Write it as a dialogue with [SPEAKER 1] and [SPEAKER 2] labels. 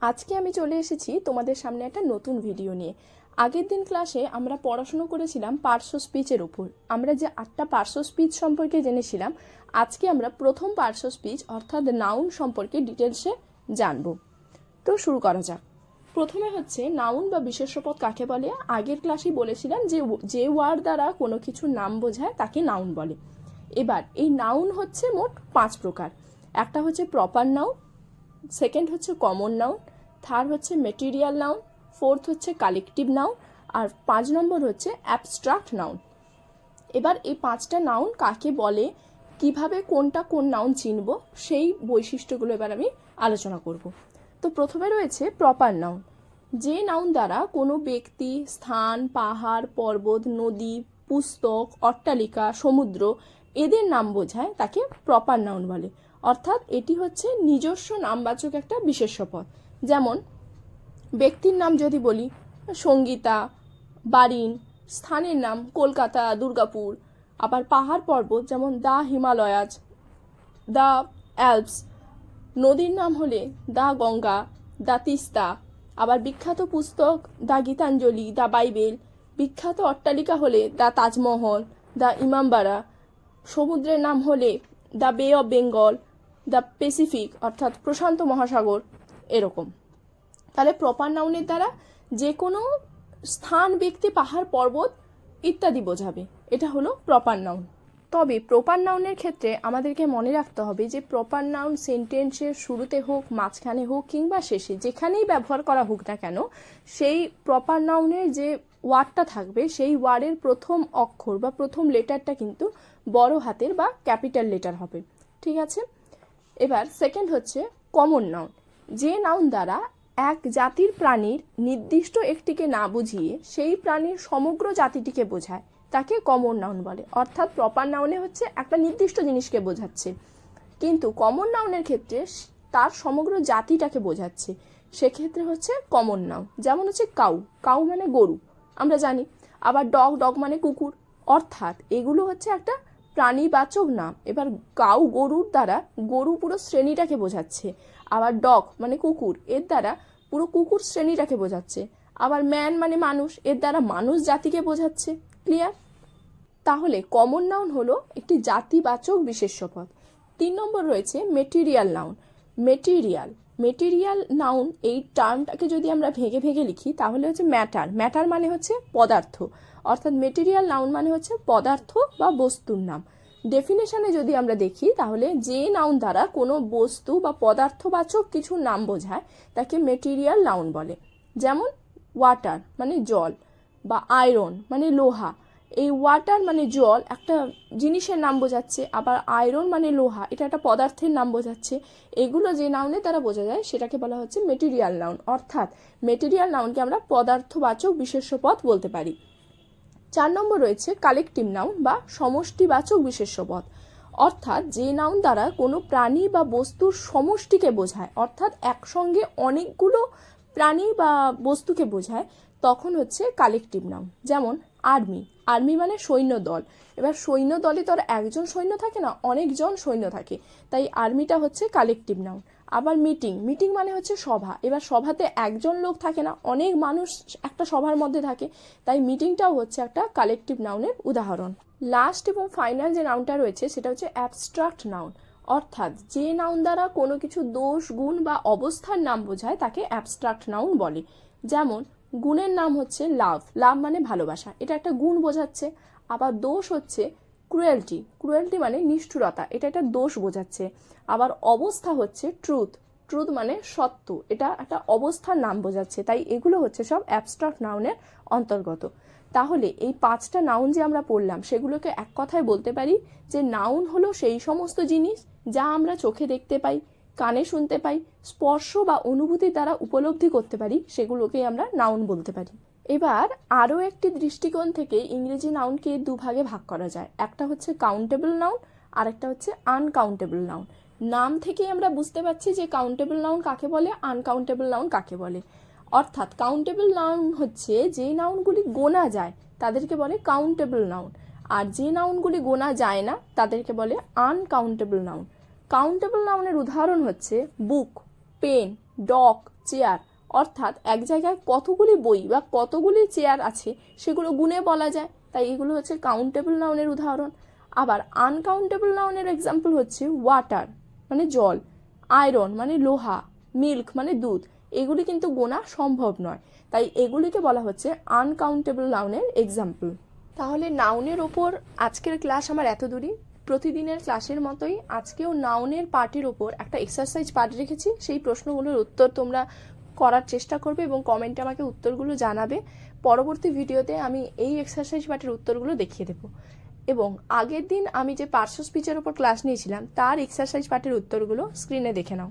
[SPEAKER 1] আজকে আমি চলে এসেছি তোমাদের সামনে একটা নতুন ভিডিও নিয়ে। আগের দিন ক্লাসে আমরা পড়াশুনো করেছিলাম পার্শ্ব স্পিচের উপর। আমরা যে আটটা পার্শ্ব স্পিচ সম্পর্কে জেনেছিলাম, আজকে আমরা প্রথম পার্শ্ব স্পিচ অর্থাৎ নাউন সম্পর্কে ডিটেলসে জানব। তো শুরু করা যাক। প্রথমে হচ্ছে নাউন বা বিশেষ্যপদ কাকে বলে? আগের ক্লাসেই বলেছিলাম যে যে ওয়ার্ড দ্বারা কোনো কিছুর নাম বোঝায় তাকে নাউন বলে। এবার এই নাউন হচ্ছে মোট পাঁচ প্রকার। একটা হচ্ছে প্রপার নাউন সেকেন্ড হচ্ছে কমন নাউন থার্ড হচ্ছে মেটেরিয়াল নাউন ফোর্থ হচ্ছে কালেকটিভ নাউন আর পাঁচ নম্বর হচ্ছে অ্যাবস্ট্রাক্ট নাউন এবার এই পাঁচটা নাউন কাকে বলে, কীভাবে কোনটা কোন নাউন চিনব, সেই বৈশিষ্ট্যগুলো এবার আমি আলোচনা করব। তো প্রথমে রয়েছে প্রপার নাউন যে নাউন দ্বারা কোনো ব্যক্তি, স্থান, পাহাড়, পর্বত, নদী, পুস্তক, অট্টালিকা, সমুদ্র, এদের নাম বোঝায় তাকে প্রপার নাউন বলে। অর্থাৎ এটি হচ্ছে নিজস্ব নামবাচক একটা বিশেষ্য পদ যেমন, ব্যক্তির নাম যদি বলি, সঙ্গীতা, বারিন, স্থানের নাম কলকাতা, দুর্গাপুর। আবার পাহাড় পর্বত যেমন দ্য হিমালয়াজ দ্য অ্যালপস। নদীর নাম হলে দ্য গঙ্গা দ্য তিস্তা। আবার বিখ্যাত পুস্তক দ্য গীতাঞ্জলি দ্য বাইবেল। বিখ্যাত অট্টালিকা হলে দ্য তাজমহল দ্য ইমামবাড়া। সমুদ্রের নাম হলে দ্য বে অফ বেঙ্গল দ্য প্যাসিফিক, অর্থাৎ প্রশান্ত মহাসাগর। এরকম। তাহলে প্রপার নাউনের দ্বারা যে কোনো স্থান, ব্যক্তি, পাহাড়, পর্বত ইত্যাদি বোঝাবে। এটা হলো প্রপার নাউন তবে প্রপার নাউনের ক্ষেত্রে আমাদেরকে মনে রাখতে হবে যে প্রপার নাউন সেন্টেন্সের শুরুতে হোক, মাঝখানে হোক কিংবা শেষে যেখানেই ব্যবহার করা হোক না কেন, সেই প্রপার নাউনের যে ওয়ার্ডটা থাকবে, সেই ওয়ার্ডের প্রথম অক্ষর বা প্রথম লেটারটা কিন্তু বড় হাতের বা ক্যাপিটাল লেটার হবে। ঠিক আছে? এবার সেকেন্ড হচ্ছে কমন নাউন যে নাউন দ্বারা এক জাতির প্রাণীর নির্দিষ্ট একটিকে না বুঝিয়ে সেই প্রাণীর সমগ্র জাতিটিকে বোঝায়, তাকে কমন নাউন বলে। অর্থাৎ প্রপার নাউনে হচ্ছে একটা নির্দিষ্ট জিনিসকে বোঝাচ্ছে। কিন্তু কমন নাউনের ক্ষেত্রে তার সমগ্র জাতিটাকে বোঝাচ্ছে। সেক্ষেত্রে হচ্ছে কমন নাউন যেমন হচ্ছে কাউ কাউ মানে গরু। আমরা জানি। আবার ডগ ডগ মানে কুকুর। অর্থাৎ এগুলো হচ্ছে একটা প্রাণীবাচক নাম। এবার কাউ গরুর দ্বারা গরু পুরো শ্রেণীটাকে বোঝাচ্ছে। আবার ডগ মানে কুকুর, এর দ্বারা পুরো কুকুর শ্রেণীটাকে বোঝাচ্ছে। আবার ম্যান মানে মানুষ, এর দ্বারা মানুষ জাতিকে বোঝাচ্ছে। ক্লিয়ার তাহলে কমন নাউন হলো একটি জাতিবাচক বিশেষ্য পদ তিন নম্বর রয়েছে material noun material material noun এই টার্মটাকে যদি আমরা ভেঙে ভেঙে লিখি, তাহলে হচ্ছে ম্যাটার ম্যাটার মানে হচ্ছে পদার্থ। অর্থাৎ মেটেরিয়াল নাউন মানে হচ্ছে পদার্থ বা বস্তুর নাম। ডেফিনেশনে যদি আমরা দেখি, তাহলে যে নাউন দ্বারা কোনো বস্তু বা পদার্থবাচক কিছু নাম বোঝায়, তাকে মেটেরিয়াল নাউন বলে। যেমন ওয়াটার মানে জল, বা আয়রন মানে লোহা। এই ওয়াটার মানে জল, একটা জিনিসের নাম বোঝাচ্ছে, আবার আয়রন মানে লোহা, এটা একটা পদার্থের নাম বোঝাচ্ছে। এগুলো যে নাউনে তারা বোঝা যায়, সেটাকে বলা হচ্ছে মেটেরিয়াল নাউন অর্থাৎ মেটেরিয়াল নাউনকে আমরা পদার্থবাচক বিশেষ্য পদ বলতে পারি। চার নম্বর রয়েছে কালেকটিভ নাউন বা সমষ্টিবাচক বিশেষ্য পদ অর্থাৎ যে নাউন দ্বারা কোনো প্রাণী বা বস্তুর সমষ্টিকে বোঝায়, অর্থাৎ একসঙ্গে অনেকগুলো প্রাণী বা বস্তুকে বোঝায়, তখন হচ্ছে কালেকটিভ নাউন। যেমন আর্মি। আর্মি মানে সৈন্য দল এবার সৈন্য দলে তো আর একজন সৈন্য থাকে না, অনেকজন সৈন্য থাকে। তাই আর্মিটা হচ্ছে কালেকটিভ নাউন। আবার মিটিং মিটিং মানে হচ্ছে সভা। এবার সভাতে একজন লোক থাকে না, অনেক মানুষ একটা সভার মধ্যে থাকে, তাই মিটিংটাও হচ্ছে একটা কালেকটিভ নাউনের উদাহরণ। লাস্ট এবং ফাইনাল যে নাউনটা রয়েছে, সেটা হচ্ছে অ্যাবস্ট্রাক্ট নাউন অর্থাৎ যে নাউন দ্বারা কোনো কিছু দোষ, গুণ বা অবস্থার নাম বোঝায়, তাকে অ্যাবস্ট্রাক্ট নাউন বলে। যেমন, গুণের নাম হচ্ছে লাভ লাভ মানে ভালোবাসা, এটা একটা গুণ বোঝাচ্ছে, আবার দোষ হচ্ছে ক্রুয়েলটি ক্রুয়েলটি মানে নিষ্ঠুরতা, এটা একটা দোষ বোঝাচ্ছে। আবার অবস্থা হচ্ছে ট্রুথ ট্রুথ মানে সত্য, এটা একটা অবস্থার নাম বোঝাচ্ছে, তাই এগুলো হচ্ছে সব অ্যাবস্ট্রাক্ট নাউনের অন্তর্গত। তাহলে এই পাঁচটা নাউন যে আমরা পড়লাম, সেগুলোকে এক কথায় বলতে পারি যে নাউন হলো সেই সমস্ত জিনিস যা আমরা চোখে দেখতে পাই, কানে শুনতে পাই, স্পর্শ বা অনুভূতির দ্বারা উপলব্ধি করতে পারি, সেগুলোকেই আমরা নাউন বলতে পারি। এবার আরও একটি দৃষ্টিকোণ থেকে ইংরেজি নাউনকে দুভাগে ভাগ করা যায়। একটা হচ্ছে কাউন্টেবল নাউন আর একটা হচ্ছে আনকাউন্টেবল নাউন নাম থেকেই আমরা বুঝতে পারছি যে কাউন্টেবল নাউন কাকে বলে আনকাউন্টেবল নাউন কাকে বলে। অর্থাৎ কাউন্টেবল নাউন হচ্ছে যে নাউনগুলি গোনা যায়, তাদেরকে বলে কাউন্টেবল নাউন আর যে নাউনগুলি গোনা যায় না, তাদেরকে বলে আনকাউন্টেবল নাউন কাউন্টেবল নাউনের উদাহরণ হচ্ছে বুক পেন ডক চেয়ার অর্থাৎ এক জায়গায় কতগুলি বই বা কতগুলি চেয়ার আছে সেগুলো গুণে বলা যায়। তাই এগুলো হচ্ছে কাউন্টেবল নাউনের উদাহরণ। আবার আনকাউন্টেবল নাউনের এক্সাম্পল হচ্ছে ওয়াটার মানে জল। আয়রন মানে লোহা। মিল্ক মানে দুধ। এগুলি কিন্তু গোনা সম্ভব নয়। তাই এগুলিকে বলা হচ্ছে আনকাউন্টেবল নাউনের এক্সাম্পল তাহলে নাউনের ওপর আজকের ক্লাস আমার এত দূরই প্রতিদিনের ক্লাসের মতোই আজকেও নাউনের পার্টের ওপর একটা এক্সারসাইজ পার্ট রেখেছি। সেই প্রশ্নগুলোর উত্তর তোমরা করার চেষ্টা করবে এবং কমেন্টে আমাকে উত্তরগুলো জানাবে। পরবর্তী ভিডিওতে আমি এই এক্সারসাইজ পার্টের উত্তরগুলো দেখিয়ে দেবো। এবং আগের দিন আমি যে পার্শ্ব স্পিচের ওপর ক্লাস নিয়েছিলাম, তার এক্সারসাইজ পার্টের উত্তরগুলো স্ক্রিনে দেখে নাও।